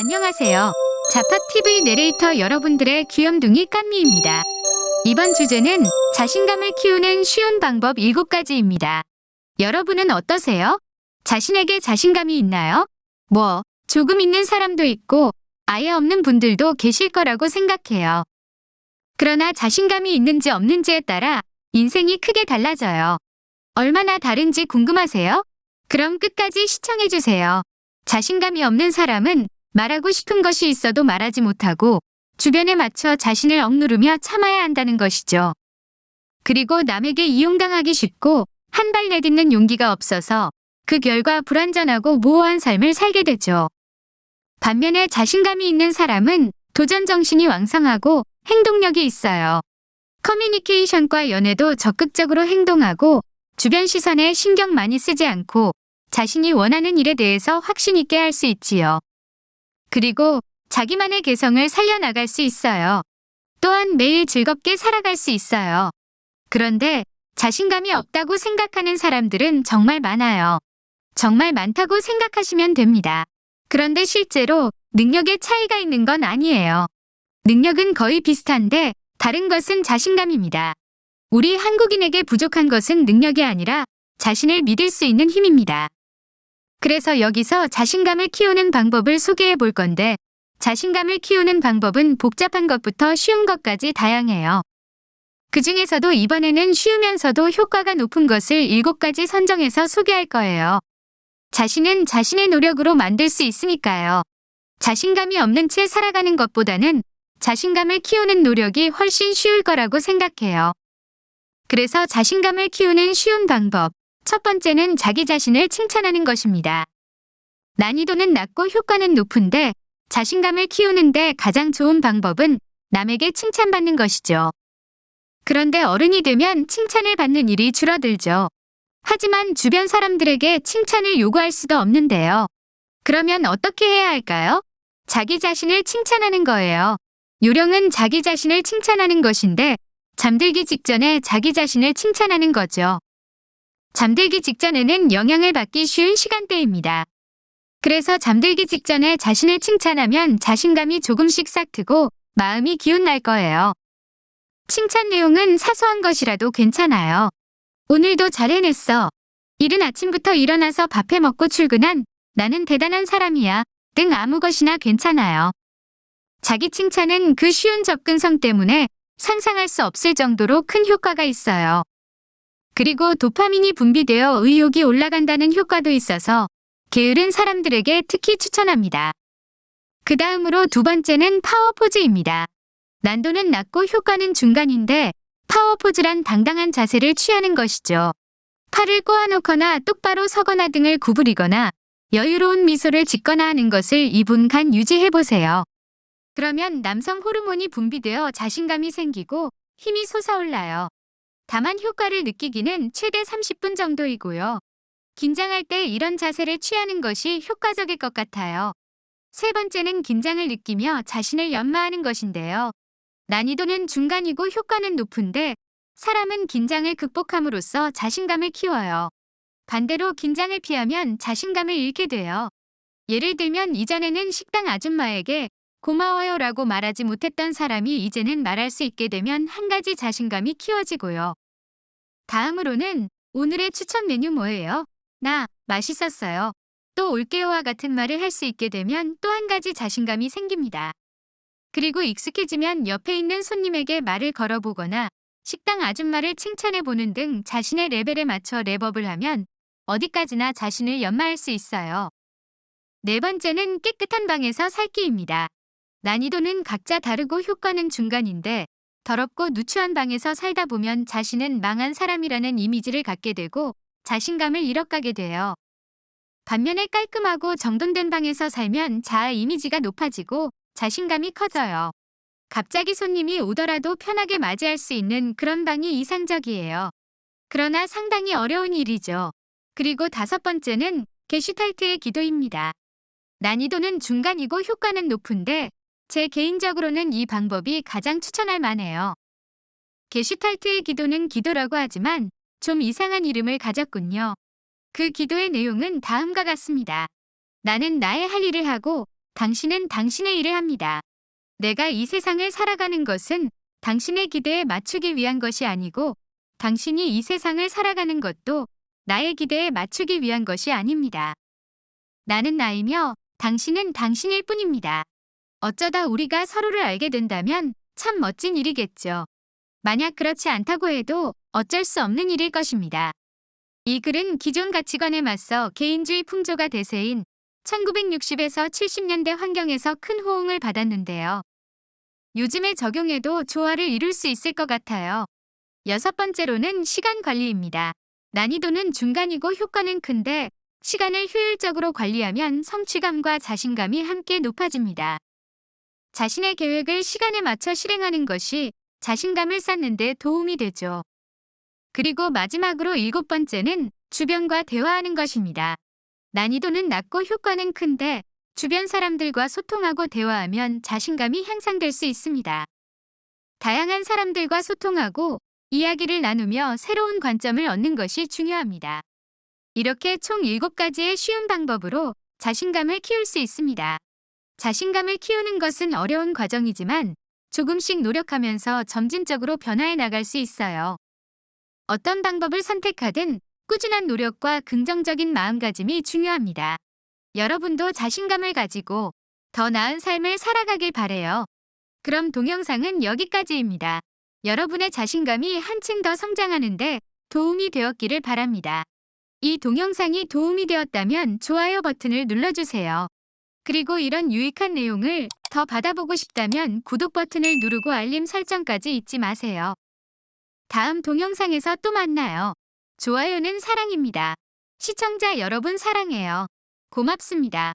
안녕하세요. 자팍TV 내레이터 여러분들의 귀염둥이 깐미입니다. 이번 주제는 자신감을 키우는 쉬운 방법 7가지입니다. 여러분은 어떠세요? 자신에게 자신감이 있나요? 뭐, 조금 있는 사람도 있고, 아예 없는 분들도 계실 거라고 생각해요. 그러나 자신감이 있는지 없는지에 따라 인생이 크게 달라져요. 얼마나 다른지 궁금하세요? 그럼 끝까지 시청해주세요. 자신감이 없는 사람은 말하고 싶은 것이 있어도 말하지 못하고 주변에 맞춰 자신을 억누르며 참아야 한다는 것이죠. 그리고 남에게 이용당하기 쉽고 한 발 내딛는 용기가 없어서 그 결과 불완전하고 모호한 삶을 살게 되죠. 반면에 자신감이 있는 사람은 도전 정신이 왕성하고 행동력이 있어요. 커뮤니케이션과 연애도 적극적으로 행동하고 주변 시선에 신경 많이 쓰지 않고 자신이 원하는 일에 대해서 확신 있게 할 수 있지요. 그리고 자기만의 개성을 살려나갈 수 있어요. 또한 매일 즐겁게 살아갈 수 있어요. 그런데 자신감이 없다고 생각하는 사람들은 정말 많아요. 정말 많다고 생각하시면 됩니다. 그런데 실제로 능력의 차이가 있는 건 아니에요. 능력은 거의 비슷한데 다른 것은 자신감입니다. 우리 한국인에게 부족한 것은 능력이 아니라 자신을 믿을 수 있는 힘입니다. 그래서 여기서 자신감을 키우는 방법을 소개해 볼 건데 자신감을 키우는 방법은 복잡한 것부터 쉬운 것까지 다양해요. 그 중에서도 이번에는 쉬우면서도 효과가 높은 것을 7가지 선정해서 소개할 거예요. 자신은 자신의 노력으로 만들 수 있으니까요. 자신감이 없는 채 살아가는 것보다는 자신감을 키우는 노력이 훨씬 쉬울 거라고 생각해요. 그래서 자신감을 키우는 쉬운 방법. 첫 번째는 자기 자신을 칭찬하는 것입니다. 난이도는 낮고 효과는 높은데 자신감을 키우는데 가장 좋은 방법은 남에게 칭찬받는 것이죠. 그런데 어른이 되면 칭찬을 받는 일이 줄어들죠. 하지만 주변 사람들에게 칭찬을 요구할 수도 없는데요. 그러면 어떻게 해야 할까요? 자기 자신을 칭찬하는 거예요. 요령은 자기 자신을 칭찬하는 것인데 잠들기 직전에 자기 자신을 칭찬하는 거죠. 잠들기 직전에는 영향을 받기 쉬운 시간대입니다. 그래서 잠들기 직전에 자신을 칭찬하면 자신감이 조금씩 싹 트고 마음이 기운날 거예요. 칭찬 내용은 사소한 것이라도 괜찮아요. 오늘도 잘 해냈어. 이른 아침부터 일어나서 밥해 먹고 출근한 나는 대단한 사람이야. 등 아무 것이나 괜찮아요. 자기 칭찬은 그 쉬운 접근성 때문에 상상할 수 없을 정도로 큰 효과가 있어요. 그리고 도파민이 분비되어 의욕이 올라간다는 효과도 있어서 게으른 사람들에게 특히 추천합니다. 그 다음으로 두 번째는 파워포즈입니다. 난도는 낮고 효과는 중간인데 파워포즈란 당당한 자세를 취하는 것이죠. 팔을 꼬아놓거나 똑바로 서거나 등을 구부리거나 여유로운 미소를 짓거나 하는 것을 2분간 유지해보세요. 그러면 남성 호르몬이 분비되어 자신감이 생기고 힘이 솟아올라요. 다만 효과를 느끼기는 최대 30분 정도이고요. 긴장할 때 이런 자세를 취하는 것이 효과적일 것 같아요. 세 번째는 긴장을 느끼며 자신을 연마하는 것인데요. 난이도는 중간이고 효과는 높은데 사람은 긴장을 극복함으로써 자신감을 키워요. 반대로 긴장을 피하면 자신감을 잃게 돼요. 예를 들면 이전에는 식당 아줌마에게 고마워요 라고 말하지 못했던 사람이 이제는 말할 수 있게 되면 한 가지 자신감이 키워지고요. 다음으로는 오늘의 추천 메뉴 뭐예요? 나 맛있었어요. 또 올게요와 같은 말을 할 수 있게 되면 또 한 가지 자신감이 생깁니다. 그리고 익숙해지면 옆에 있는 손님에게 말을 걸어보거나 식당 아줌마를 칭찬해보는 등 자신의 레벨에 맞춰 랩업을 하면 어디까지나 자신을 연마할 수 있어요. 네 번째는 깨끗한 방에서 살기입니다. 난이도는 각자 다르고 효과는 중간인데 더럽고 누추한 방에서 살다 보면 자신은 망한 사람이라는 이미지를 갖게 되고 자신감을 잃어가게 돼요. 반면에 깔끔하고 정돈된 방에서 살면 자아 이미지가 높아지고 자신감이 커져요. 갑자기 손님이 오더라도 편하게 맞이할 수 있는 그런 방이 이상적이에요. 그러나 상당히 어려운 일이죠. 그리고 다섯 번째는 게슈탈트의 기도입니다. 난이도는 중간이고 효과는 높은데 제 개인적으로는 이 방법이 가장 추천할 만해요. 게슈탈트의 기도는 기도라고 하지만 좀 이상한 이름을 가졌군요. 그 기도의 내용은 다음과 같습니다. 나는 나의 할 일을 하고 당신은 당신의 일을 합니다. 내가 이 세상을 살아가는 것은 당신의 기대에 맞추기 위한 것이 아니고 당신이 이 세상을 살아가는 것도 나의 기대에 맞추기 위한 것이 아닙니다. 나는 나이며 당신은 당신일 뿐입니다. 어쩌다 우리가 서로를 알게 된다면 참 멋진 일이겠죠. 만약 그렇지 않다고 해도 어쩔 수 없는 일일 것입니다. 이 글은 기존 가치관에 맞서 개인주의 풍조가 대세인 1960에서 70년대 환경에서 큰 호응을 받았는데요. 요즘에 적용해도 조화를 이룰 수 있을 것 같아요. 여섯 번째로는 시간 관리입니다. 난이도는 중간이고 효과는 큰데 시간을 효율적으로 관리하면 성취감과 자신감이 함께 높아집니다. 자신의 계획을 시간에 맞춰 실행하는 것이 자신감을 쌓는 데 도움이 되죠. 그리고 마지막으로 일곱 번째는 주변과 대화하는 것입니다. 난이도는 낮고 효과는 큰데 주변 사람들과 소통하고 대화하면 자신감이 향상될 수 있습니다. 다양한 사람들과 소통하고 이야기를 나누며 새로운 관점을 얻는 것이 중요합니다. 이렇게 총 7가지의 쉬운 방법으로 자신감을 키울 수 있습니다. 자신감을 키우는 것은 어려운 과정이지만 조금씩 노력하면서 점진적으로 변화해 나갈 수 있어요. 어떤 방법을 선택하든 꾸준한 노력과 긍정적인 마음가짐이 중요합니다. 여러분도 자신감을 가지고 더 나은 삶을 살아가길 바래요. 그럼 동영상은 여기까지입니다. 여러분의 자신감이 한층 더 성장하는데 도움이 되었기를 바랍니다. 이 동영상이 도움이 되었다면 좋아요 버튼을 눌러주세요. 그리고 이런 유익한 내용을 더 받아보고 싶다면 구독 버튼을 누르고 알림 설정까지 잊지 마세요. 다음 동영상에서 또 만나요. 좋아요는 사랑입니다. 시청자 여러분 사랑해요. 고맙습니다.